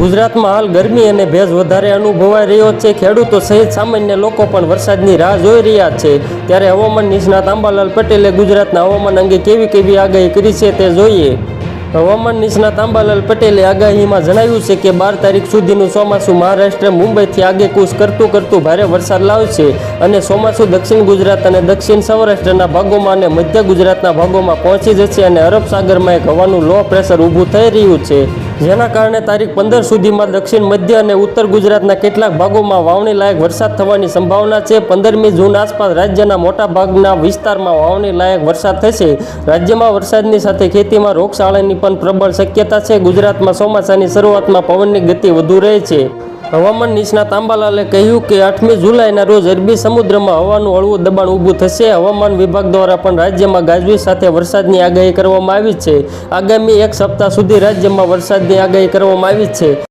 ગુજરાતમાં હાલ ગરમી અને ભેજ વધારે અનુભવાઈ રહ્યો છે. ખેડૂતો સહિત સામાન્ય લોકો પણ વરસાદની રાહ જોઈ રહ્યા છે. ત્યારે હવામાન નિષ્ણાત આંબાલાલ પટેલે ગુજરાતના હવામાન અંગે કેવી કેવી આગાહી કરી છે તે જોઈએ. હવામાન નિષ્ણાત આંબાલાલ પટેલે આગાહીમાં જણાવ્યું છે કે બાર તારીખ સુધીનું ચોમાસું મહારાષ્ટ્ર, મુંબઈથી આગેકૂચ કરતું કરતું ભારે વરસાદ લાવશે અને ચોમાસું દક્ષિણ ગુજરાત અને દક્ષિણ સૌરાષ્ટ્રના ભાગોમાં અને મધ્ય ગુજરાતના ભાગોમાં પહોંચી જશે અને અરબ સાગરમાં એક હવાનું લો પ્રેશર ઊભું થઈ રહ્યું છે. જેના કારણે તારીખ પંદર સુધીમાં દક્ષિણ, મધ્ય અને ઉત્તર ગુજરાતના કેટલાક ભાગોમાં વાવણી લાયક વરસાદ થવાની સંભાવના છે. પંદરમી જૂન આસપાસ રાજ્યના મોટા ભાગના વિસ્તારમાં વાવણી લાયક વરસાદ થશે. રાજ્યમાં વરસાદની સાથે ખેતીમાં રોગચાળાની પણ પ્રબળ શક્યતા છે. ગુજરાતમાં ચોમાસાની શરૂઆતમાં પવનની ગતિ વધુ રહે છે. હવામાન નિષ્ણાત આંબાલાલે કહ્યું કે આઠમી જુલાઈના રોજ અરબી સમુદ્રમાં હવાનું હળવું દબાણ ઊભું થશે. હવામાન વિભાગ દ્વારા પણ રાજ્યમાં ગાજવીજ સાથે વરસાદની આગાહી કરવામાં આવી છે. આગામી એક સપ્તાહ સુધી રાજ્યમાં વરસાદની આગાહી કરવામાં આવી છે.